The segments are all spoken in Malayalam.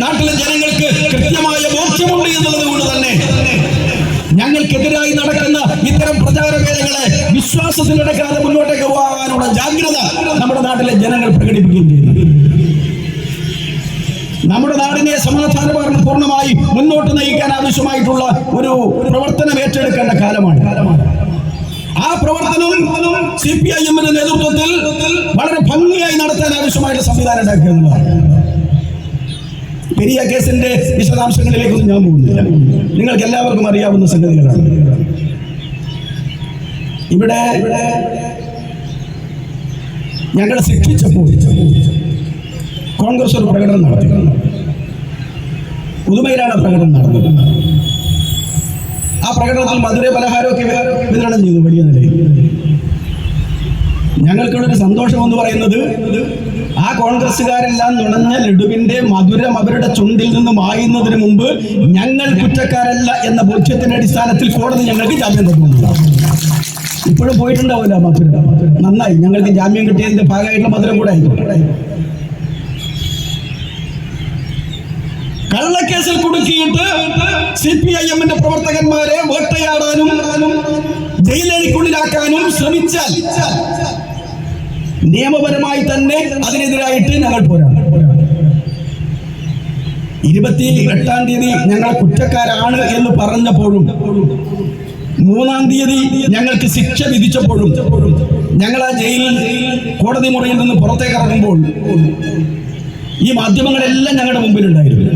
നാട്ടിലെ ജനങ്ങൾക്ക് കൃത്യമായ ബോധ്യമുണ്ട് എന്നുള്ളത് കൊണ്ട് തന്നെ ഞങ്ങൾക്കെതിരായി നടക്കുന്ന ഇത്തരം പ്രചാരവേലകളെ വിശ്വാസത്തിലെടുക്കാതെ മുന്നോട്ടേക്ക് പോകാനുള്ള ജാഗ്രത നമ്മുടെ നാട്ടിലെ ജനങ്ങൾ പ്രകടിപ്പിക്കുകയും ചെയ്യുന്നു നമ്മുടെ നാടിനെ സമാധാനപൂർണ പൂർണമായി മുന്നോട്ട് നയിക്കാൻ ആവശ്യമായിട്ടുള്ള ഒരു പ്രവർത്തനം ഏറ്റെടുക്കേണ്ട കാലമാണ്. ആ പ്രവർത്തനം സി പി ഐ എമ്മിന്റെ നേതൃത്വത്തിൽ വളരെ ഭംഗിയായി നടത്താൻ ആവശ്യമായിട്ട് സംവിധാനം ഉണ്ടാക്കിയെന്നുള്ളതാണ് പെരിയ കേസിന്റെ വിശദാംശങ്ങളിലേക്കൊന്നും ഞാൻ പോകുന്നില്ല. നിങ്ങൾക്ക് എല്ലാവർക്കും അറിയാവുന്ന സംഗതികളാണ്. ഇവിടെ ഞങ്ങളെ ശിക്ഷിച്ചപ്പോൾ കോൺഗ്രസ് ഒരു പ്രകടനം നടത്തി. പുതുമയിലാണ് പ്രകടനം നടന്നത്. ആ പ്രകടനത്തിൽ മധുര പലഹാരമൊക്കെ വിതരണം ചെയ്തു വലിയ നിലയിൽ. ഞങ്ങൾക്കുള്ളൊരു സന്തോഷം എന്ന് പറയുന്നത് ആ കോൺഗ്രസ്സുകാരെല്ലാം നുണഞ്ഞ ലഡുവിന്റെ മധുരം അവരുടെ ചുണ്ടിൽ നിന്ന് മായുന്നതിന് മുമ്പ് ഞങ്ങൾ കുറ്റക്കാരല്ല എന്ന ബോധ്യത്തിന്റെ അടിസ്ഥാനത്തിൽ കോടതി ഞങ്ങൾക്ക് ജാമ്യം തരുന്നതാണ് ഇപ്പോഴും പോയിട്ടുണ്ടാവില്ല മധുരം. നന്നായി. ഞങ്ങൾക്ക് ജാമ്യം കിട്ടിയതിന്റെ ഭാഗമായിട്ടുള്ള മധുരം കൂടെ കള്ളക്കേസിൽ കുടുക്കിയിട്ട് സി പി ഐ എമ്മിന്റെ പ്രവർത്തകന്മാരെ വേട്ടയാടാനും ജയിലഴിക്കുള്ളിലാക്കാനും ശ്രമിച്ചാൽ നിയമപരമായി തന്നെ അതിനെതിരായിട്ട് ഞങ്ങൾ പോരാടും. ഇരുപത്തി എട്ടാം തീയതി ഞങ്ങൾ കുറ്റക്കാരാണ് എന്ന് പറഞ്ഞപ്പോഴും മൂന്നാം തീയതി ഞങ്ങൾക്ക് ശിക്ഷ വിധിച്ചപ്പോഴും ഞങ്ങൾ ആ ജയിലിൽ കോടതി മുറിയിൽ നിന്ന് പുറത്തേക്ക് ഇറങ്ങുമ്പോൾ ഈ മാധ്യമങ്ങളെല്ലാം ഞങ്ങളുടെ മുമ്പിലുണ്ടായിരുന്നു.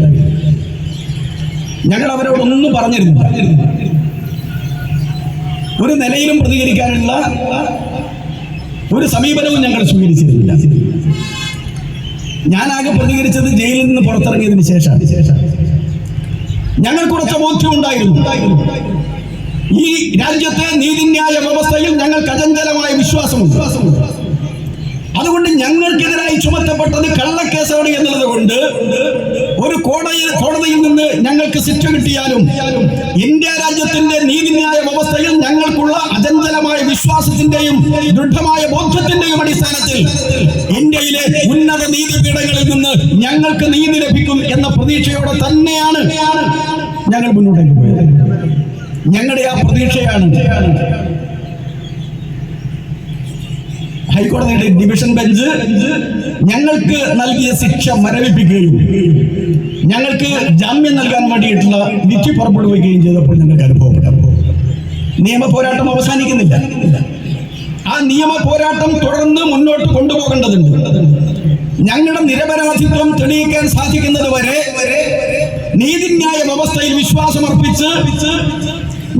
ഞങ്ങൾ അവരോടൊന്നും പറഞ്ഞിരുന്നില്ല. ഒരു നിലയിലും പ്രതികരിക്കാനുള്ള ഒരു സമീപനവും ഞങ്ങൾ സ്വീകരിച്ചിരുന്നില്ല ഞാനാകെ പ്രതികരിച്ചത് ജയിലിൽ നിന്ന് പുറത്തിറങ്ങിയതിന് ശേഷം. ഞങ്ങൾക്ക് കുറച്ച് ബോധ്യമുണ്ടായിരുന്നു ഈ രാജ്യത്തെ നീതിന്യായ വ്യവസ്ഥയിൽ ഞങ്ങൾക്ക് അചഞ്ചലമായ വിശ്വാസമുണ്ട്. അതുകൊണ്ട് ഞങ്ങൾക്കെതിരായി ചുമത്തപ്പെട്ടത് കള്ളക്കേസാണ് എന്നുള്ളത് കൊണ്ട് ഒരു കോടതി കോടതിയിൽ നിന്ന് ഞങ്ങൾക്ക് ശിക്ഷ കിട്ടിയാലും ഇന്ത്യ രാജ്യത്തിന്റെ നീതിന്യായ വ്യവസ്ഥയിൽ ഞങ്ങൾക്കുള്ള അചഞ്ചലമായ വിശ്വാസത്തിന്റെയും ദൃഢമായ ബോധ്യത്തിന്റെയും അടിസ്ഥാനത്തിൽ ഇന്ത്യയിലെ ഉന്നത നീതിപീഠങ്ങളിൽ നിന്ന് ഞങ്ങൾക്ക് നീതി ലഭിക്കും എന്ന പ്രതീക്ഷയോടെ തന്നെയാണ് ഞങ്ങൾ മുന്നോട്ടേക്ക് പോയത്. ഞങ്ങളുടെ ആ പ്രതീക്ഷയാണ് ഹൈക്കോടതിയുടെ ഡിവിഷൻ ബെഞ്ച് ഞങ്ങൾക്ക് നൽകിയ ശിക്ഷ മരവിപ്പിക്കുകയും ഞങ്ങൾക്ക് ജാമ്യം നൽകാൻ വേണ്ടിയിട്ടുള്ള വിധി പുറപ്പെടുവിക്കുകയും ചെയ്തപ്പോൾ ഞങ്ങൾക്ക് അനുഭവപ്പെട്ടു. നിയമ പോരാട്ടം അവസാനിക്കുന്നില്ല. ആ നിയമ പോരാട്ടം തുടർന്ന് മുന്നോട്ട് കൊണ്ടുപോകേണ്ടതുണ്ട്. ഞങ്ങളുടെ നിരപരാധിത്വം തെളിയിക്കാൻ സാധിക്കുന്നത് വരെ നീതിന്യായ വ്യവസ്ഥയിൽ വിശ്വാസമർപ്പിച്ച്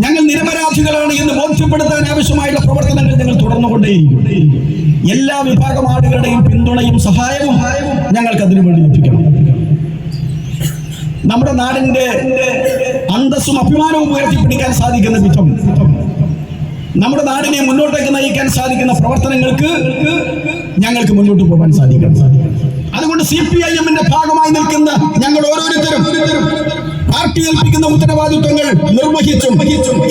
ഞങ്ങൾ നിരപരാധികളാണ് എന്ന് ബോധ്യപ്പെടുത്താൻ ആവശ്യമായുള്ള പ്രവർത്തനങ്ങൾ ഞങ്ങൾ തുടർന്നുകൊണ്ടേയിരിക്കും. എല്ലാ വിഭാഗം ആളുകളുടെയും പിന്തുണയും സഹായവും ഞങ്ങൾക്ക് അതിനു വേണ്ടി ലഭിക്കണം. നമ്മുടെ നാടിന്റെ അന്തസ്സും അഭിമാനവും ഉയർത്തിപ്പിടിക്കാൻ സാധിക്കുന്ന വിധം നമ്മുടെ നാടിനെ മുന്നോട്ടേക്ക് നയിക്കാൻ സാധിക്കുന്ന പ്രവർത്തനങ്ങൾക്ക് ഞങ്ങൾക്ക് മുന്നോട്ട് പോകാൻ സാധിക്കണം. അതുകൊണ്ട് സി പി ഐ എമ്മിന്റെ ഭാഗമായി നിൽക്കുന്ന ഞങ്ങൾ ഓരോരുത്തരും പാർട്ടി ഏൽപ്പിക്കുന്ന ഉത്തരവാദിത്വങ്ങൾ നിർവഹിച്ചും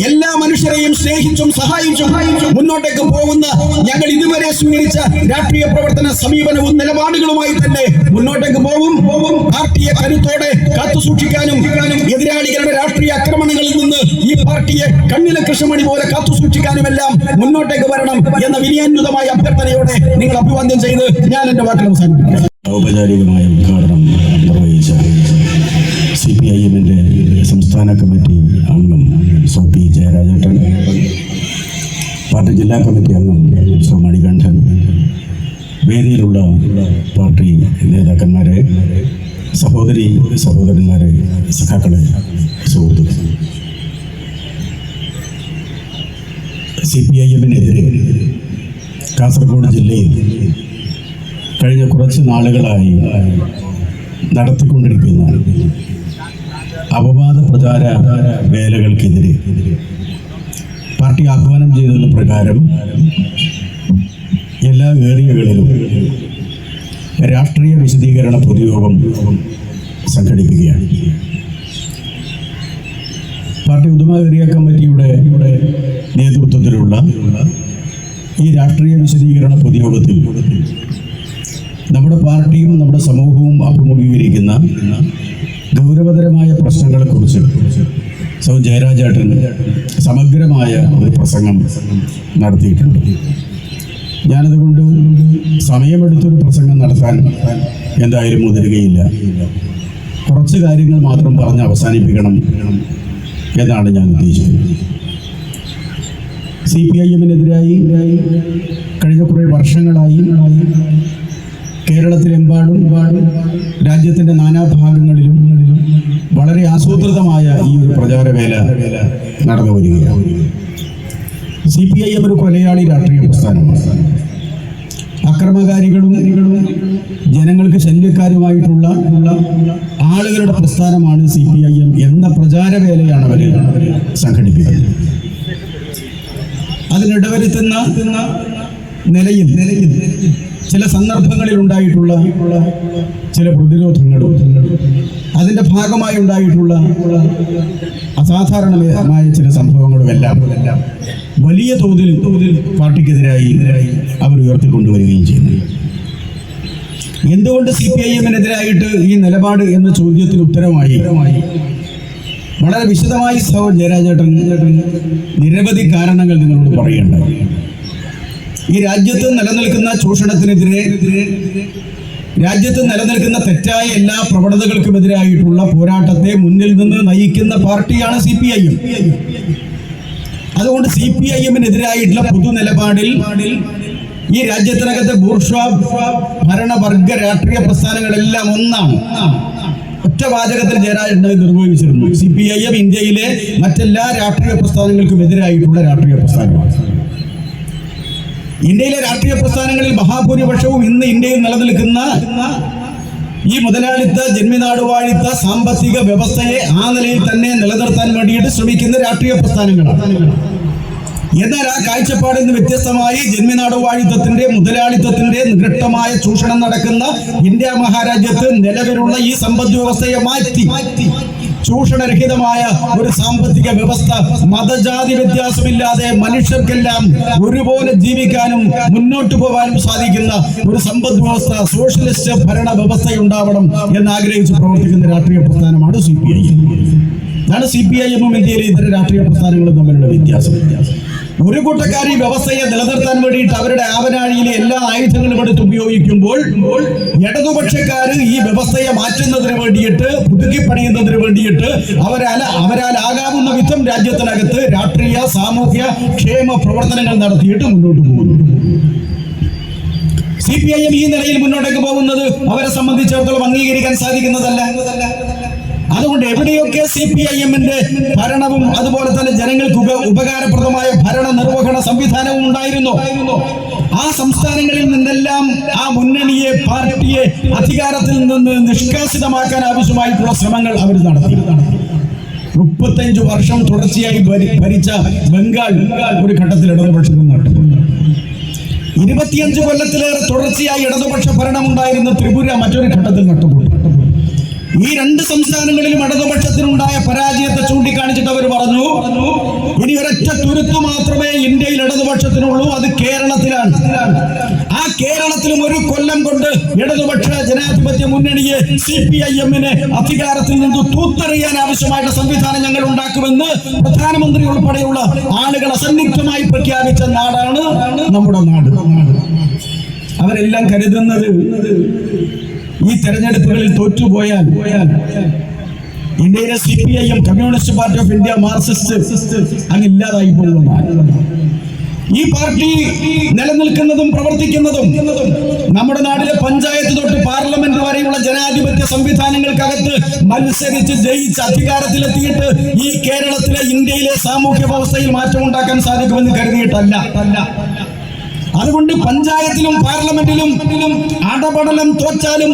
എല്ലാ മനുഷ്യരെയും സ്നേഹിച്ചും സഹായിച്ചും മുന്നോട്ടേക്ക് പോകുന്ന ഞങ്ങൾ ഇതുവരെ സ്വീകരിച്ച രാഷ്ട്രീയ പ്രവർത്തന സമീപനവും നിലപാടുകളുമായി തന്നെ മുന്നോട്ടേക്ക് പോകും. പാർട്ടിയെ കരുത്തോടെ കാത്തുസൂക്ഷിക്കാനും എതിരാളികളുടെ രാഷ്ട്രീയ ആക്രമണങ്ങളിൽ നിന്ന് ഈ പാർട്ടിയെ കണ്ണിലെ കൃഷ്ണമണി പോലെ കാത്തുസൂക്ഷിക്കാനും എല്ലാം മുന്നോട്ടേക്ക് വരണം എന്ന വിനയാന്വിതമായ അഭ്യർത്ഥനയോടെ നിങ്ങൾ അഭിവാദ്യം ചെയ്ത് ഞാൻ എന്റെ വാക്കുകൾ അവസാനിപ്പിക്കാം ഔപചാരികമായ ഉദ്ഘാടനം ഐ എമ്മിന്റെ സംസ്ഥാന കമ്മിറ്റി അംഗം സോ പി ജയരാജേട്ടൻ പാർട്ടി ജില്ലാ കമ്മിറ്റി അംഗം സോ മണികണ്ഠൻ വേദിയിലുള്ള പാർട്ടി നേതാക്കന്മാരെ സഹോദരി സഹോദരന്മാരെ സഖാക്കളെ സുഹൃത്തുക്കൾ സി പി ഐ എമ്മിനെതിരെ കാസർഗോഡ് ജില്ലയിൽ കഴിഞ്ഞ കുറച്ച് നാളുകളായി നടത്തിക്കൊണ്ടിരിക്കുന്ന അപവാദ പ്രചാര വേലകൾക്കെതിരെ പാർട്ടി ആഹ്വാനം ചെയ്തതിന് പ്രകാരം എല്ലാ ഏരിയകളിലും രാഷ്ട്രീയ വിശദീകരണ പൊതുയോഗം സംഘടിപ്പിക്കുകയാണ്. പാർട്ടി ഉദുമ ഏരിയ കമ്മിറ്റിയുടെ നേതൃത്വത്തിലുള്ള ഈ രാഷ്ട്രീയ വിശദീകരണ പൊതുയോഗത്തിൽ നമ്മുടെ പാർട്ടിയും നമ്മുടെ സമൂഹവും അഭിമുഖീകരിക്കുന്ന ഗൗരവതരമായ പ്രശ്നങ്ങളെക്കുറിച്ച് സൗ ജയരാജേട്ടൻ സമഗ്രമായ ഒരു പ്രസംഗം നടത്തിയിട്ടുണ്ട്. ഞാനതുകൊണ്ട് സമയമെടുത്തൊരു പ്രസംഗം നടത്താൻ എന്തായാലും മുതിരുകയില്ല. കുറച്ച് കാര്യങ്ങൾ മാത്രം പറഞ്ഞ് അവസാനിപ്പിക്കണം എന്നാണ് ഞാൻ ഉദ്ദേശിക്കുന്നത്. സി പി ഐ എമ്മിനെതിരായി കഴിഞ്ഞ കുറേ വർഷങ്ങളായി കേരളത്തിലെമ്പാടും രാജ്യത്തിന്റെ നാനാഭാഗങ്ങളിലും വളരെ ആസൂത്രിതമായ ഈ ഒരു പ്രചാരവേല നടന്നു വരികയാണ്. സി പി ഐ എം ഒരു കൊലയാളി രാഷ്ട്രീയ പ്രസ്ഥാനമാണ്. അക്രമകാരികളും ജനങ്ങൾക്ക് ശല്യക്കാരുമായിട്ടുള്ള ആളുകളുടെ പ്രസ്ഥാനമാണ് സി പി ഐ എം എന്ന പ്രചാരവേലയാണ് അവർ സംഘടിപ്പിക്കുന്നത്. അതിനിടവരുത്തുന്ന നിലയിൽ ചില സന്ദർഭങ്ങളിൽ ഉണ്ടായിട്ടുള്ള ചില പ്രതിരോധങ്ങളും അതിന്റെ ഭാഗമായി ഉണ്ടായിട്ടുള്ള അസാധാരണമായ ചില സംഭവങ്ങളും എല്ലാം വലിയ തോതിൽ പാർട്ടിക്കെതിരായി അവർ ഉയർത്തിക്കൊണ്ടുവരികയും ചെയ്യുന്നു. എന്തുകൊണ്ട് സി പി ഐ എമ്മിനെതിരായിട്ട് ഈ നിലപാട് എന്ന ചോദ്യത്തിന് ഉത്തരമായി? വളരെ വിശദമായി സഹോ ജയരാജേട്ടൻ നിരവധി കാരണങ്ങൾ നിങ്ങളോട് പറയേണ്ട ഈ രാജ്യത്ത് നിലനിൽക്കുന്ന ചൂഷണത്തിനെതിരെ രാജ്യത്ത് നിലനിൽക്കുന്ന തെറ്റായ എല്ലാ പ്രവണതകൾക്കുമെതിരായിട്ടുള്ള പോരാട്ടത്തെ മുന്നിൽ നിന്ന് നയിക്കുന്ന പാർട്ടിയാണ് സി പി ഐ എം അതുകൊണ്ട് സി പി ഐ എമ്മിനെതിരായിട്ടുള്ള പൊതു നിലപാടിൽ ഈ രാജ്യത്തിനകത്തെ ബൂർഷ്വ ഭരണവർഗ രാഷ്ട്രീയ പ്രസ്ഥാനങ്ങളെല്ലാം ഒന്നാണ്. ഒറ്റ വാചകത്തിൽ നിർവഹിച്ചിരുന്നു. സി പി ഐ എം ഇന്ത്യയിലെ മറ്റെല്ലാ രാഷ്ട്രീയ പ്രസ്ഥാനങ്ങൾക്കും എതിരായിട്ടുള്ള രാഷ്ട്രീയ പ്രസ്ഥാനമാണ് ഇന്ത്യയിലെ രാഷ്ട്രീയ പ്രസ്ഥാനങ്ങളിൽ മഹാഭൂരിപക്ഷവും ഇന്ന് ഇന്ത്യയിൽ നിലനിൽക്കുന്ന ഈ മുതലാളിത്ത ജന്മിനാടുവാഴിത്ത സാമ്പത്തിക വ്യവസ്ഥയെ ആ നിലയിൽ തന്നെ നിലനിർത്താൻ വേണ്ടിയിട്ട് ശ്രമിക്കുന്ന രാഷ്ട്രീയ പ്രസ്ഥാനങ്ങളാണ്. എന്നാൽ ആ കാഴ്ചപ്പാടിൽ നിന്ന് വ്യത്യസ്തമായി ജന്മിനാടുവാഴിത്തത്തിന്റെ മുതലാളിത്തത്തിന്റെ നികൃഷ്ടമായ ചൂഷണം നടക്കുന്ന ഇന്ത്യ മഹാരാജ്യത്ത് നിലവിലുള്ള ഈ സമ്പദ് വ്യവസ്ഥയെ മാറ്റി. ചൂഷണരഹിതമായ ഒരു സാമ്പത്തിക വ്യവസ്ഥ മതജാതി വ്യത്യാസമില്ലാതെ മനുഷ്യർക്കെല്ലാം ഒരുപോലെ ജീവിക്കാനും മുന്നോട്ട് പോകാനും സാധിക്കുന്ന ഒരു സമ്പദ് വ്യവസ്ഥ സോഷ്യലിസ്റ്റ് ഭരണ വ്യവസ്ഥ ഉണ്ടാവണം എന്ന് ആഗ്രഹിച്ച് പ്രവർത്തിക്കുന്ന രാഷ്ട്രീയ പ്രസ്ഥാനമാണ് സി പി ഐ. ഇതാണ് സി പി ഐ എമ്മും ഇന്ത്യയിലെ ഇതര രാഷ്ട്രീയ പ്രസ്ഥാനങ്ങളും തമ്മിലുള്ള വ്യത്യാസം വ്യത്യാസം. ഒരു കൂട്ടക്കാർ ഈ വ്യവസ്ഥയെ നിലനിർത്താൻ വേണ്ടിയിട്ട് അവരുടെ ആവനാഴിയിലെ എല്ലാ ആയുധങ്ങളും എടുത്ത് ഉപയോഗിക്കുമ്പോൾ ഇടതുപക്ഷക്കാർ ഈ വ്യവസ്ഥയെ മാറ്റുന്നതിന് വേണ്ടിയിട്ട് പുതുക്കി പണിയുന്നതിന് വേണ്ടിയിട്ട് അവരാൽ അവരാൽ ആകാവുന്ന വിധം രാജ്യത്തിനകത്ത് രാഷ്ട്രീയ സാമൂഹ്യ ക്ഷേമ പ്രവർത്തനങ്ങൾ നടത്തിയിട്ട് മുന്നോട്ട് പോകുന്നു. സി പി ഐ എം ഈ നിലയിൽ മുന്നോട്ടേക്ക് പോകുന്നത് അവരെ സംബന്ധിച്ചിടത്തോളം അംഗീകരിക്കാൻ സാധിക്കുന്നതല്ല. അതുകൊണ്ട് എവിടെയൊക്കെ സി പി ഐ എമ്മിന്റെ ഭരണവും അതുപോലെ തന്നെ ജനങ്ങൾക്ക് ഉപ ഉപകാരപ്രദമായ ഭരണ നിർവഹണ സംവിധാനവും ഉണ്ടായിരുന്നു. ആ സംസ്ഥാനങ്ങളിൽ നിന്നെല്ലാം ആ മുന്നണിയെ പാർട്ടിയെ അധികാരത്തിൽ നിന്ന് നിഷ്കാസിതമാക്കാൻ ആവശ്യമായിട്ടുള്ള ശ്രമങ്ങൾ അവർ നടത്തി. മുപ്പത്തഞ്ച് വർഷം തുടർച്ചയായി ഭരിച്ച ബംഗാൾ ഒരു ഘട്ടത്തിൽ ഇടതുപക്ഷത്തിൽ നടത്തുന്നു ഇരുപത്തിയഞ്ച് കൊല്ലത്തിലേറെ തുടർച്ചയായി ഇടതുപക്ഷ ഭരണമുണ്ടായിരുന്ന ത്രിപുര മറ്റൊരു ഘട്ടത്തിൽ നട്ടുപോയി ഈ രണ്ട് സംസ്ഥാനങ്ങളിലും ഇടതുപക്ഷത്തിനുണ്ടായ പരാജയത്തെ ചൂണ്ടിക്കാണിച്ചിട്ട് അവർ പറഞ്ഞു ഇനി ഒരൊറ്റ തുരുത്തു മാത്രമേ ഇന്ത്യയിൽ ഇടതുപക്ഷത്തിനുള്ളൂ അത് കേരളത്തിലാണ്. ആ കേരളത്തിലും ഒരു കൊല്ലം കൊണ്ട് ഇടതുപക്ഷ ജനാധിപത്യ മുന്നണിയെ സി പി ഐ എമ്മിനെ അധികാരത്തിൽ നിന്ന് തൂത്തെറിയാൻ ആവശ്യമായിട്ട് സംവിധാനം ഞങ്ങൾ ഉണ്ടാക്കുമെന്ന് പ്രധാനമന്ത്രി ഉൾപ്പെടെയുള്ള ആളുകൾ അസന്നിഗ്ധമായി പ്രഖ്യാപിച്ച നാടാണ് നമ്മുടെ നാട്. അവരെല്ലാം കരുതുന്നത് ഈ തെരഞ്ഞെടുപ്പുകളിൽ തോറ്റുപോയാൽ ഇന്ത്യയിലെ C P I M communist party of India Marxist അങ്ങ് ഇല്ലാതായി ഈ പാർട്ടി നിലനിൽക്കുന്നതും പ്രവർത്തിക്കുന്നതും നമ്മുടെ നാട്ടിലെ പഞ്ചായത്ത് തൊട്ട് പാർലമെന്റ് വരെയുള്ള ജനാധിപത്യ സംവിധാനങ്ങൾക്കകത്ത് മത്സരിച്ച് ജയിച്ച് അധികാരത്തിലെത്തിയിട്ട് ഈ കേരളത്തിലെ ഇന്ത്യയിലെ സാമൂഹ്യ വ്യവസ്ഥയിൽ മാറ്റമുണ്ടാക്കാൻ സാധിക്കുമെന്ന് കരുതിയിട്ടല്ല. അതുകൊണ്ട് പഞ്ചായത്തിലും പാർലമെന്റിലും അടപടലം തോറ്റാലും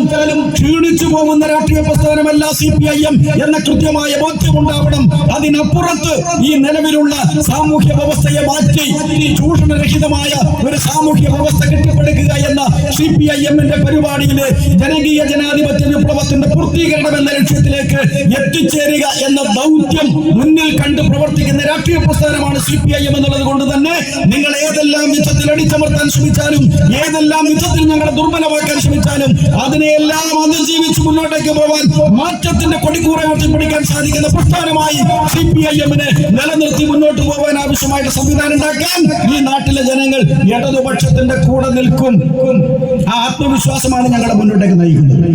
ക്ഷീണിച്ചു പോകുന്ന രാഷ്ട്രീയ പ്രസ്ഥാനമല്ല സി പി ഐ എം എന്ന കൃത്യമായ ബോധ്യമുണ്ടാവണം അതിനപ്പുറത്ത് ഈ നിലവിലുള്ള സാമൂഹ്യ വ്യവസ്ഥയെ മാറ്റി ചൂഷണരഹിതമായ ഒരു സാമൂഹ്യ വ്യവസ്ഥ കെട്ടിപ്പടുക്കുക എന്ന സി പി ഐ എമ്മിന്റെ പരിപാടിയിലെ ജനകീയ ജനാധിപത്യ വിപ്ലവത്തിന്റെ പൂർത്തീകരണം എന്ന ലക്ഷ്യത്തിലേക്ക് എത്തിച്ചേരുക എന്ന ദൗത്യം മുന്നിൽ കണ്ട് പ്രവർത്തിക്കുന്ന രാഷ്ട്രീയ പ്രസ്ഥാനമാണ് സി പി ഐ എം എന്നുള്ളത് കൊണ്ട് തന്നെ നിങ്ങൾ ഏതെല്ലാം വിധത്തിൽ അടിച്ചമർത്തി അടിച്ചമർത്താൻ ശ്രമിച്ചാലും ഏതെല്ലാം വിധത്തിൽ ഞങ്ങളെ ദുർബലമാക്കാൻ ശ്രമിച്ചാലും അതിനെയെല്ലാം അതിജീവിച്ച് മുന്നോട്ടേക്ക് പോവാൻ മാറ്റത്തിന്റെ കൊടിക്കൂറ പിടിക്കാൻ സാധിക്കുന്ന പ്രസ്ഥാനമായി സി പി ഐ എമ്മിനെ നിലനിർത്തി മുന്നോട്ട് പോകാൻ ആവശ്യമായിട്ട് സംവിധാനം ഉണ്ടാക്കാൻ ഈ നാട്ടിലെ ജനങ്ങൾ ഇടതുപക്ഷത്തിന്റെ കൂടെ നിൽക്കും. ആ ആത്മവിശ്വാസമാണ് ഞങ്ങളെ മുന്നോട്ടേക്ക് നയിക്കുന്നത്.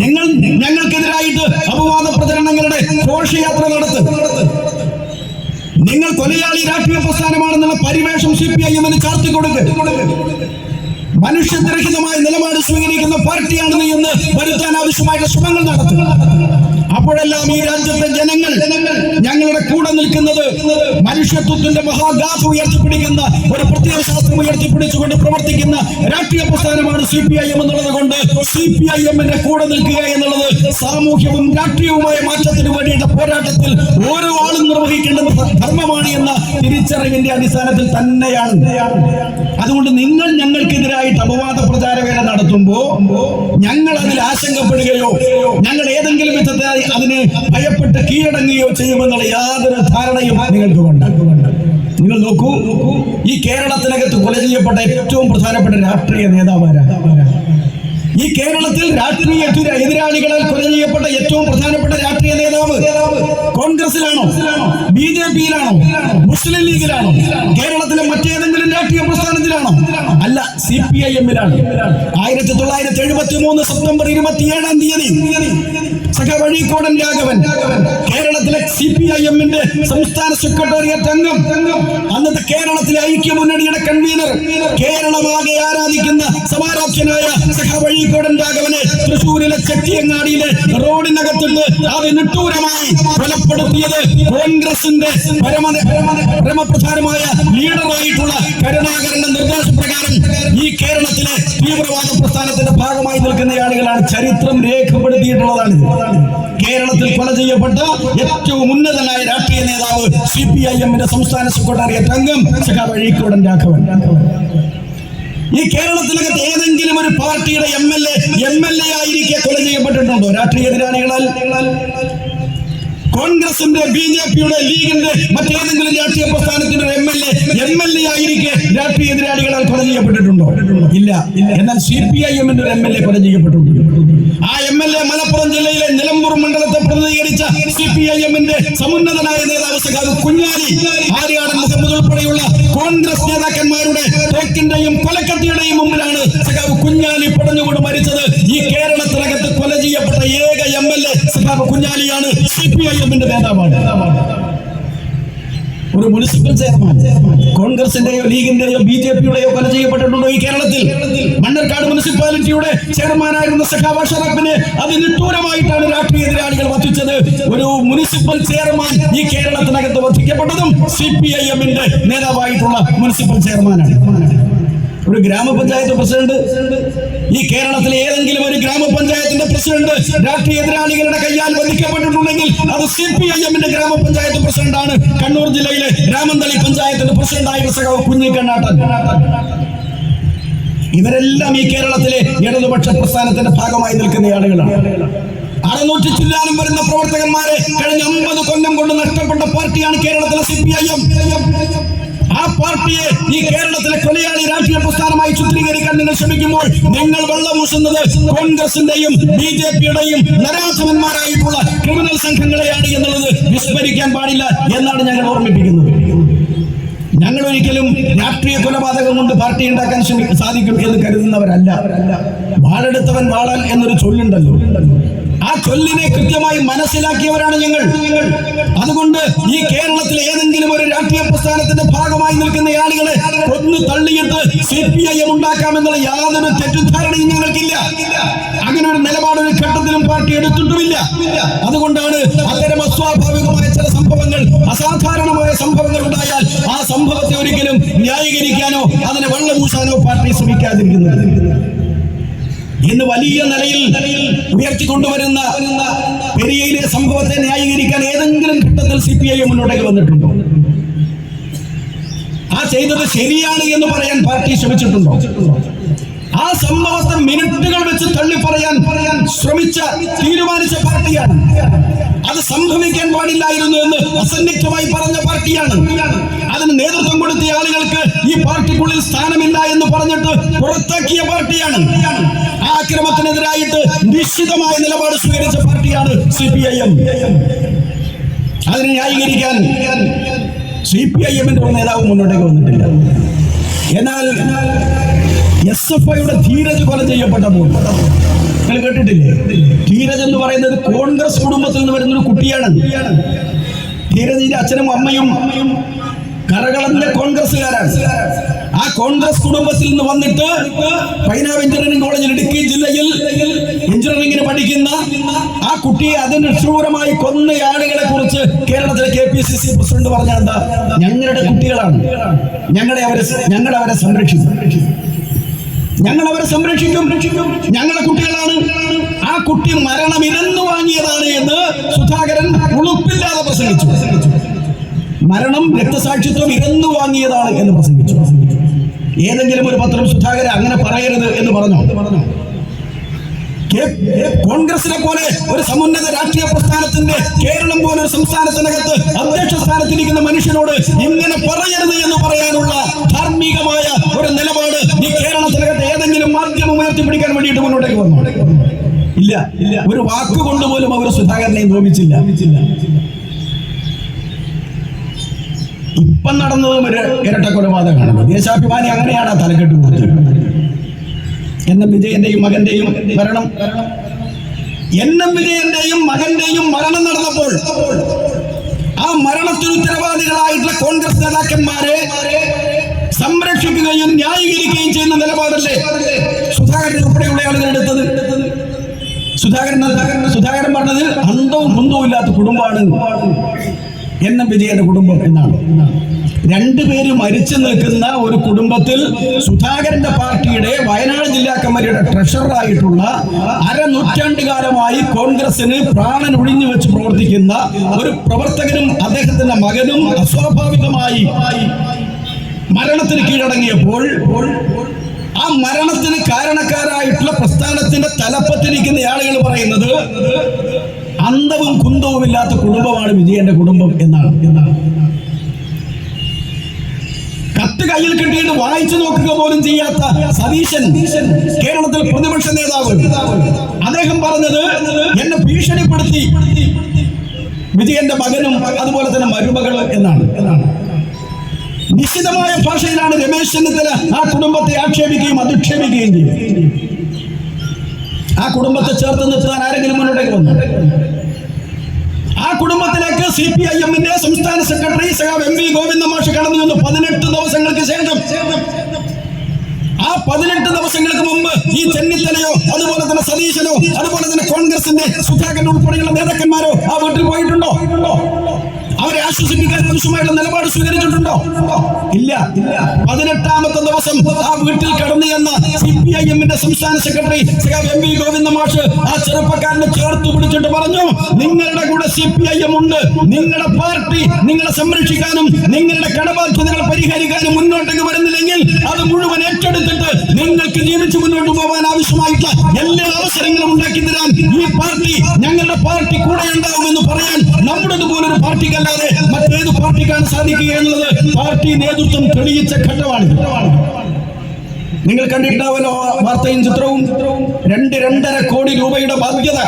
നിങ്ങൾ ഞങ്ങൾക്കെതിരായിട്ട് അപവാദ പ്രചരണങ്ങളുടെ ഘോഷയാത്ര നടത്തും നിങ്ങൾ കൊലയാളി രാഷ്ട്രീയ പ്രസ്ഥാനമാണെന്നുള്ള പരിവേഷം സി പി ഐ എമ്മിന് ചാർത്തി കൊടുക്കുക മനുഷ്യരഹിതമായ നിലപാട് സ്വീകരിക്കുന്ന പാർട്ടിയാണ് നീ എന്ന് വരുത്താൻ ആവശ്യമായിട്ട് ശ്രമങ്ങൾ നടത്തുക. അപ്പോഴെല്ലാം ഈ രാജ്യത്തെ ജനങ്ങൾ ഞങ്ങളുടെ കൂടെ നിൽക്കുന്നത് മനുഷ്യത്വത്തിന്റെ മഹാഗാഥ ഉയർത്തിപ്പിടിക്കുന്ന ഒരു പ്രത്യേക ശാസ്ത്രം ഉയർത്തിപ്പിടിച്ചുകൊണ്ട് പ്രവർത്തിക്കുന്ന രാഷ്ട്രീയ പ്രസ്ഥാനമാണ് സി പി ഐ എം എന്നുള്ളത് കൊണ്ട് സി പി ഐ എമ്മിന്റെ കൂടെ നിൽക്കുക എന്നുള്ളത് സാമൂഹ്യവും രാഷ്ട്രീയവുമായ മാറ്റത്തിന് വേണ്ടിയുള്ള പോരാട്ടത്തിൽ ഓരോ ആളും നിർവഹിക്കേണ്ട ധർമ്മമാണ് എന്ന തിരിച്ചറിവിന്റെ അടിസ്ഥാനത്തിൽ തന്നെയാണ്. അതുകൊണ്ട് നിങ്ങൾ ഞങ്ങൾക്കെതിരായിട്ട് അപവാദ പ്രചാരവേല നടത്തുമ്പോ ഞങ്ങൾ അതിൽ ആശങ്കപ്പെടുകയോ ഞങ്ങൾ ഏതെങ്കിലും വിധത്തിൽ അതിന് ഭയപ്പെട്ട് കീഴടങ്ങുകയോ ചെയ്യുമെന്നുള്ള യാതൊരു ധാരണയും നിങ്ങൾക്ക് വേണ്ട. നിങ്ങൾ നോക്കൂ ഈ കേരളത്തിനകത്ത് കൊല ചെയ്യപ്പെട്ട ഏറ്റവും പ്രധാനപ്പെട്ട രാഷ്ട്രീയ നേതാവാരാ ഈ കേരളത്തിൽ രാഷ്ട്രീയ എതിര- എതിരാളികളാൽ കൊല ചെയ്യപ്പെട്ട ഏറ്റവും പ്രധാനപ്പെട്ട രാഷ്ട്രീയ നേതാവ് കോൺഗ്രസിലാണോ? B J പിയിലാണോ? മുസ്ലിം ലീഗിലാണോ? കേരളത്തിലെ മറ്റേതെങ്കിലും രാഷ്ട്രീയ പ്രസ്ഥാനത്തിലാണോ? അല്ല സി പി ഐ എമ്മിലാണ്. ആയിരത്തി തൊള്ളായിരത്തി എഴുപത്തി മൂന്ന് സെപ്റ്റംബർ ഇരുപത്തിയേഴാം തീയതി സഖവഴീക്കോടൻ രാഘവൻ കേരളത്തിലെ സി പി ഐ എമ്മിന്റെ സംസ്ഥാന സെക്രട്ടേറിയറ്റ് അംഗം. അന്നത്തെ കേരളത്തിലെ ഐക്യ മുന്നണിയുടെ കൺവീനർ കേരളമാകെ ആരാധിക്കുന്ന സമാരാധ്യനായ സഹവഴിക്കോടൻ രാഘവനെ തൃശൂരിലെ ചെട്ടിയങ്ങാടിയിലെ റോഡിനകത്തിട്ട് അത് നിട്ടൂരമായി കൊലപ്പെടുത്തിയത് കോൺഗ്രസിന്റെ പരമ പരമപ്രധാനമായ ലീഡറായിട്ടുള്ള കരുണാകരന്റെ നിർദ്ദേശപ്രകാരം ഈ കേരളത്തിലെ തീവ്രവാദ പ്രസ്ഥാനത്തിന്റെ ഭാഗമായി നിൽക്കുന്ന ആളുകളാണ് ചരിത്രം രേഖപ്പെടുത്തിയിട്ടുള്ളതാണ്. കേരളത്തിൽ കൊല ചെയ്യപ്പെട്ട ഏറ്റവും ഉന്നതനായ രാഷ്ട്രീയ നേതാവ് സി പി ഐ എമ്മിന്റെ സംസ്ഥാന സെക്രട്ടറി അംഗം സഖാ വഴീക്കോടൻ രാഘവൻ. ഈ കേരളത്തിനകത്ത് ഏതെങ്കിലും ഒരു പാർട്ടിയുടെ M L A M L A ആയിരിക്കെ കൊല ചെയ്യപ്പെട്ടിട്ടുണ്ടോ രാഷ്ട്രീയ എതിരാളികളാൽ? കോൺഗ്രസിന്റെ ബി ജെ പിയുടെ ലീഗിന്റെ മറ്റേതെങ്കിലും രാഷ്ട്രീയ പ്രസ്ഥാനത്തിന്റെ M L A M L A ആയിരിക്കെ രാഷ്ട്രീയ എതിരാളികളാൽ കൊല ചെയ്യപ്പെട്ടിട്ടുണ്ടോ? ഇല്ല. എന്നാൽ സി പി ഐ എമ്മിന്റെ ഒരു എം എൽ എ കൊല ചെയ്യപ്പെട്ടിട്ടുണ്ട്. ആ എം എൽ എ മലപ്പുറം ജില്ലയിലെ നിലമ്പൂർ മണ്ഡലത്തെ പ്രതിനിധീകരിച്ച സി പി ഐ എമ്മിന്റെ സമുന്നതനായ നേതാവ് സഖാവ് കുഞ്ഞാലി. ആര്യാടൻ മുഹമ്മദ് ഉൾപ്പെടെയുള്ള കോൺഗ്രസ് നേതാക്കന്മാരുടെ തോക്കിന്റെയും കൊലക്കത്തിയുടെയും മുമ്പിലാണ് സഖാവ് കുഞ്ഞാലി പടഞ്ഞുകൊണ്ട് മരിച്ചത്. ഈ കേരളത്തിനകത്ത് കൊല ചെയ്യപ്പെട്ട ഏക എം എൽ എ സഖാവ് കുഞ്ഞാലിയാണ് സി പി ഐ എമ്മിന്റെ നേതാവാണ്. ഒരു മുനിസിപ്പൽ ചെയർമാൻ. കോൺഗ്രസിന്റെയോ ലീഗിന്റെയോ ബി ജെ പിയുടെയോ കൊല ചെയ്യപ്പെട്ടിട്ടുണ്ടോ ഈ കേരളത്തിൽ? മണ്ണർക്കാട് മുനിസിപ്പാലിറ്റിയുടെ ചെയർമാനായിരുന്ന അത് അതിനിട്ടൂരമായിട്ടാണ് രാഷ്ട്രീയ എതിരാളികൾ വധിച്ചത്. ഒരു മുനിസിപ്പൽ ചെയർമാൻ ഈ കേരളത്തിനകത്ത് വധിക്കപ്പെട്ടതും സി പി ഐ എമ്മിന്റെ നേതാവായിട്ടുള്ള മുനിസിപ്പൽ ചെയർമാനാണ്. ഒരു ഗ്രാമപഞ്ചായത്ത് പ്രസിഡന്റ്. ഈ കേരളത്തിലെ ഏതെങ്കിലും ഒരു ഗ്രാമപഞ്ചായത്തിന്റെ പ്രസിഡന്റ് രാഷ്ട്രീയ എതിരാളികളുടെ കയ്യാൽ വധിക്കപ്പെട്ടിട്ടുണ്ടെങ്കിൽ അത് സി പി ഐ എമ്മിന്റെ ഗ്രാമപഞ്ചായത്ത് പ്രസിഡന്റാണ്. കണ്ണൂർ ജില്ലയിലെ രാമന്തളി പഞ്ചായത്തിന്റെ പ്രസിഡന്റായ കുഞ്ഞി കുഞ്ഞിക്കണ്ണാട്ടൻ ഇവരെല്ലാം ഈ കേരളത്തിലെ ഇടതുപക്ഷ പ്രസ്ഥാനത്തിന്റെ ഭാഗമായി നിൽക്കുന്ന ആളുകളാണ്. അറുന്നൂറ്റി ചില്ലാനും വരുന്ന പ്രവർത്തകന്മാരെ കഴിഞ്ഞ അമ്പത് കൊല്ലം കൊണ്ട് നഷ്ടപ്പെട്ട പാർട്ടിയാണ് കേരളത്തിലെ സി പി ഐ എം ആ പാർട്ടിയെ ഈ കേരളത്തിലെ കൊലയാളി രാഷ്ട്രീയ പ്രസ്ഥാനമായി ചിത്രീകരിക്കാൻ നിങ്ങൾ ശ്രമിക്കുമ്പോൾ നിങ്ങൾ വെള്ളമൂസുന്നത് കോൺഗ്രസിന്റെയും ബി ജെ പിയുടെയും നരാധമന്മാരായിട്ടുള്ള ക്രിമിനൽ സംഘങ്ങളെയാണ് എന്നുള്ളത് വിസ്മരിക്കാൻ പാടില്ല എന്നാണ് ഞങ്ങൾ ഓർമ്മിപ്പിക്കുന്നത്. ഞങ്ങൾ ഒരിക്കലും രാഷ്ട്രീയ കൊലപാതകം കൊണ്ട് പാർട്ടി ഉണ്ടാക്കാൻ ശ്രമിക്കാൻ സാധിക്കും എന്ന് കരുതുന്നവരല്ല. വാളെടുത്തവൻ വാളാൻ എന്നൊരു ചൊല്ലുണ്ടല്ലോ. ആ ചൊല്ലിനെ കൃത്യമായി മനസ്സിലാക്കിയവരാണ് ഞങ്ങൾ. അതുകൊണ്ട് ഈ കേരളത്തിലെ ഏതെങ്കിലും ഒരു രാഷ്ട്രീയ പ്രസ്ഥാനത്തിന്റെ ഭാഗമായി നിൽക്കുന്ന ആളുകളെ കൊന്നു തള്ളിയിട്ട് സി പി ഐ എം ഉണ്ടാക്കാമെന്നുള്ള യാതൊരു തെറ്റിദ്ധാരണയും ഞങ്ങൾക്കില്ല. അങ്ങനെ ഒരു നിലപാട് ഒരു ഘട്ടത്തിലും പാർട്ടി എടുത്തിട്ടുമില്ല. അതുകൊണ്ടാണ് അത്തരം അസ്വാഭാവികമായ ചില സംഭവങ്ങൾ അസാധാരണമായ സംഭവങ്ങൾ ഉണ്ടായാൽ ആ സംഭവത്തെ ഒരിക്കലും ന്യായീകരിക്കാനോ അതിനെ വെള്ളമൂശാനോ പാർട്ടി ശ്രമിക്കാതിരിക്കുന്നത്. ഇന്ന് വലിയ നിലയിൽ ഉയർത്തിക്കൊണ്ടുവരുന്ന പെരിയയിലെ സംഭവത്തെ ന്യായീകരിക്കാൻ ഏതെങ്കിലും ഘട്ടത്തിൽ സി പി ഐ മുന്നോട്ടേക്ക് വന്നിട്ടുണ്ടോ? ആ ചെയ്തത് ശരിയാണ് എന്ന് പറയാൻ പാർട്ടി ശ്രമിച്ചിട്ടുണ്ടോ? സംഭവത്തെ മിനിറ്റുകൾ വെച്ച് തള്ളി പറയാൻ പറയാൻ ശ്രമിച്ച തീരുമാനിച്ച പാർട്ടിയാണ്. അത് സംഭവിക്കാൻ പാടില്ലായിരുന്നു എന്ന് അസന്നിഗ്ധമായി പറഞ്ഞ പാർട്ടിയാണ്. അതിന് നേതൃത്വം കൊടുത്ത ആളുകൾക്ക് ഈ പാർട്ടിക്കുള്ളിൽ സ്ഥാനമില്ല എന്ന് പറഞ്ഞിട്ട് പുറത്താക്കിയ പാർട്ടിയാണ്. ആ അക്രമത്തിനെതിരായിട്ട് നിശ്ചിതമായ നിലപാട് സ്വീകരിച്ച പാർട്ടിയാണ് സി പി ഐ എം അതിനെ ന്യായീകരിക്കാൻ സി പി ഐ എമ്മിന്റെ നേതാവ് മുന്നോട്ടേക്ക് വന്നിട്ടില്ല. എന്നാൽ ഐയുടെ ധീരജ് കൊല ചെയ്യപ്പെട്ട മോൻ. നിങ്ങൾ കേട്ടിട്ടില്ലേ? ധീരജ് എന്ന് പറയുന്നത് കോൺഗ്രസ് കുടുംബത്തിൽ നിന്ന് വരുന്ന ഒരു കുട്ടിയാണ്. ധീരജിന്റെ അച്ഛനും അമ്മയും കരകളന്റെ കോൺഗ്രസ്സുകാരാണ്. ആ കോൺഗ്രസ് കുടുംബത്തിൽ നിന്ന് വന്നിട്ട് പൈനാവ് എഞ്ചിനീയറിംഗ് കോളേജിൽ ഇടുക്കി ജില്ലയിൽ എഞ്ചിനീയറിംഗിന് പഠിക്കുന്ന ആ കുട്ടിയെ അതിന് ക്രൂരമായി കൊന്ന ആളുകളെ കുറിച്ച് കേരളത്തിലെ K P C C president പറഞ്ഞ ഞങ്ങളുടെ കുട്ടികളാണ്. ഞങ്ങളെ അവരെ ഞങ്ങളെ അവരെ സംരക്ഷിക്കും. ഞങ്ങൾ അവരെ സംരക്ഷിക്കും. ഞങ്ങളുടെ കുട്ടികളാണ്. ആ കുട്ടി മരണം ഇരന്നു വാങ്ങിയതാണ് എന്ന് സുധാകരൻ ഉളുപ്പില്ലാതെ പ്രസംഗിച്ചു. മരണം രക്തസാക്ഷിത്വം ഇരന്നു വാങ്ങിയതാണ് എന്ന് പ്രസംഗിച്ചു. ഏതെങ്കിലും ഒരു പത്രം സുധാകരൻ അങ്ങനെ പറയരുത് എന്ന് പറഞ്ഞു? കെ- കോൺഗ്രസിനെ പോലെ ഒരു സമുന്നത രാഷ്ട്രീയ പ്രസ്ഥാനത്തിന്റെ കേരളം പോലെ ഒരു സംസ്ഥാനത്തിനകത്ത് അധ്യക്ഷ സ്ഥാനത്തിരിക്കുന്ന മനുഷ്യനോട് ഇങ്ങനെ പറയരുത് എന്ന് പറയാനുള്ള ധാർമ്മികമായ ഒരു നിലപാട് ഈ കേരളത്തിനകത്ത് ഏതെങ്കിലും മാധ്യമം ഉയർത്തിപ്പിടിക്കാൻ വേണ്ടിയിട്ട് മുന്നോട്ടേക്ക് വന്നു. ഇല്ല ഒരു വാക്കുകൊണ്ട് പോലും അവർ സുധാകരനെ നോമിച്ചില്ല ഇപ്പം നടന്നതും ഒരു ഇരട്ട കൊലപാതകമാണ് ദേശാഭിമാനി അങ്ങനെയാണ് ആ തലക്കെട്ട് കൊടുത്തത്. എൻ എം വിജയന്റെയും മകന്റെയും മരണം എൻ എം വിജയന്റെയും മകന്റെയും മരണം നടന്നപ്പോൾ ആ മരണത്തിന് ഉത്തരവാദികളായിട്ടുള്ള കോൺഗ്രസ് നേതാക്കന്മാരെ സംരക്ഷിക്കുകയും ന്യായീകരിക്കുകയും ചെയ്യുന്ന നിലപാടല്ലേ സുധാകരൻ ഉൾപ്പെടെയുള്ള ആളുകൾ എടുത്തത്? സുധാകരൻ സുധാകരൻ പറഞ്ഞത് അന്തവും കുന്തവും ഇല്ലാത്ത കുടുംബമാണ് എൻ എം വിജയന്റെ കുടുംബം എന്നാണ്. രണ്ടുപേര് മരിച്ചു നിൽക്കുന്ന ഒരു കുടുംബത്തിൽ സുധാകരന്റെ പാർട്ടിയുടെ വയനാട് ജില്ലാ കമ്മിറ്റിയുടെ ട്രഷററായിട്ടുള്ള അരനൂറ്റാണ്ടുകാലമായി കോൺഗ്രസിന് പ്രാണൻ ഒഴിഞ്ഞു വെച്ച് പ്രവർത്തിക്കുന്ന ഒരു പ്രവർത്തകനും അദ്ദേഹത്തിന്റെ മകനും അസ്വാഭാവികമായി മരണത്തിന് കീഴടങ്ങിയപ്പോൾ ആ മരണത്തിന് കാരണക്കാരായിട്ടുള്ള പ്രസ്ഥാനത്തിന്റെ തലപ്പത്തിരിക്കുന്ന ആളുകൾ പറയുന്നത് അന്തവും കുന്തവും ഇല്ലാത്ത കുടുംബമാണ് വിജയന്റെ കുടുംബം എന്നാണ് എന്നാണ്. കത്ത് കയ്യിൽ കിട്ടിയിട്ട് വായിച്ചു നോക്കുക പോലും ചെയ്യാത്ത സതീശൻ കേരളത്തിൽ പ്രതിപക്ഷ നേതാവ്. അദ്ദേഹം പറഞ്ഞത് എന്നെ ഭീഷണിപ്പെടുത്തി. വിജയന്റെ മകനും അതുപോലെ തന്നെ മരുമകളും എന്നാണ്. എന്നാണ് നിശ്ചിതമായ ഭാഷയിലാണ് രമേശ് ചെന്നിത്തല ആ കുടുംബത്തെ ആക്ഷേപിക്കുകയും അധിക്ഷേപിക്കുകയും ചെയ്യും ആ കുടുംബത്തെ ചേർത്ത് നിർത്താൻ ആരെങ്കിലും മുന്നോട്ടേക്ക് വന്നു? ആ കുടുംബത്തിലേക്ക് സി പി ഐ എമ്മിന്റെ സംസ്ഥാന സെക്രട്ടറി സഹാബ് എം വി ഗോവിന്ദ മാഷ് കടന്നു വന്നു പതിനെട്ട് ദിവസങ്ങൾക്ക് ശേഷം. ആ പതിനെട്ട് ദിവസങ്ങൾക്ക് മുമ്പ് ഈ ചെന്നിത്തലയോ അതുപോലെ തന്നെ സതീശനോ അതുപോലെ തന്നെ കോൺഗ്രസിന്റെ സുധാകരൻ ഉൾപ്പെടെയുള്ള നേതാക്കന്മാരോ ആ വീട്ടിൽ പോയിട്ടുണ്ടോ? അവരെ ആശ്വസിപ്പിക്കാൻ ആവശ്യമായിട്ടുള്ള നിലപാട് സ്വീകരിച്ചിട്ടുണ്ടോ? ഇല്ല പതിനെട്ടാമത്തെ ദിവസം ആ വീട്ടിൽ കടന്നു എന്ന് സി പി ഐ എമ്മിന്റെ സംസ്ഥാന സെക്രട്ടറി എം വി ഗോവിന്ദ മാഷ് ആ ചെറുപ്പക്കാരനെ ചേർത്ത് പിടിച്ചിട്ട് പറഞ്ഞു നിങ്ങളുടെ കൂടെ സി പി ഐ എം ഉണ്ട്. നിങ്ങളുടെ പാർട്ടി നിങ്ങളെ സംരക്ഷിക്കാനും നിങ്ങളുടെ കടബാധ്യതകൾ പരിഹരിക്കാനും മുന്നോട്ടേക്ക് വരുന്നില്ലെങ്കിൽ അത് മുഴുവൻ ഏറ്റെടുത്തിട്ട് നിങ്ങൾക്ക് ജീവിച്ചു മുന്നോട്ട് പോകാൻ ആവശ്യമായിട്ടുള്ള എല്ലാ അവസരങ്ങളും ഉണ്ടാക്കി തരാൻ ഈ പാർട്ടി ഞങ്ങളുടെ പാർട്ടി കൂടെ ഉണ്ടാവുമെന്ന് പറയാൻ നമ്മുടെ പോലൊരു പാർട്ടിക്കല്ലാതെ മറ്റേത് പാർട്ടിക്കാണ് സാധിക്കുക എന്നുള്ളത് പാർട്ടി നേതൃത്വം തെളിയിച്ച ഘട്ടമാണ്. നിങ്ങൾ കണ്ടിട്ടുണ്ടാവല്ലോ വാർത്തയും ചിത്രവും? രണ്ട് രണ്ടര കോടി രൂപയുടെ ബാധ്യത.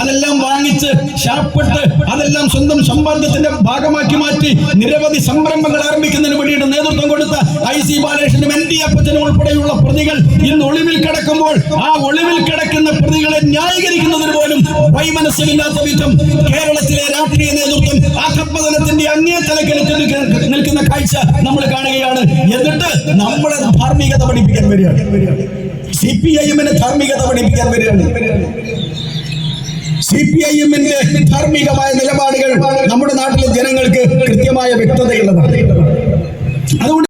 അതെല്ലാം വാങ്ങിച്ച് ഷാപ്പിട്ട് അതെല്ലാം സ്വന്തം സമ്പാദ്യത്തിന്റെ ഭാഗമാക്കി മാറ്റി നിരവധി സംരംഭങ്ങൾ ആരംഭിക്കുന്നതിന് വേണ്ടിയിട്ട് നേതൃത്വം കൊടുത്ത ഐ സി ബാലകൃഷ്ണനും എൻ ഡി അപ്പച്ചനും ഉൾപ്പെടെയുള്ള പ്രതികൾ ഇന്ന് ഒളിവിൽ കിടക്കുമ്പോൾ ആ ഒളിവിൽ കിടക്കുന്ന പ്രതികളെ ന്യായീകരിക്കുന്നതിന് പോലും വൈമനസ്യമില്ലാത്ത വിധം കേരളത്തിലെ രാഷ്ട്രീയ നേതൃത്വം അധപ്പതനത്തിന്റെ അങ്ങേ നിൽക്കുന്ന കാഴ്ച നമ്മൾ കാണുകയാണ്. എന്നിട്ട് നമ്മളെ ധാർമ്മികത പഠിപ്പിക്കാൻ വരികയാണ്. സി പി ഐ എമ്മിനെ ധാർമ്മികത പഠിപ്പിക്കാൻ വരികയാണ്. സി പി ഐ എമ്മിന്റെ ധാർമ്മികമായ നിലപാടുകൾ നമ്മുടെ നാട്ടിലെ ജനങ്ങൾക്ക് കൃത്യമായ വ്യക്തതയുള്ളതാണ്. അതുകൊണ്ട്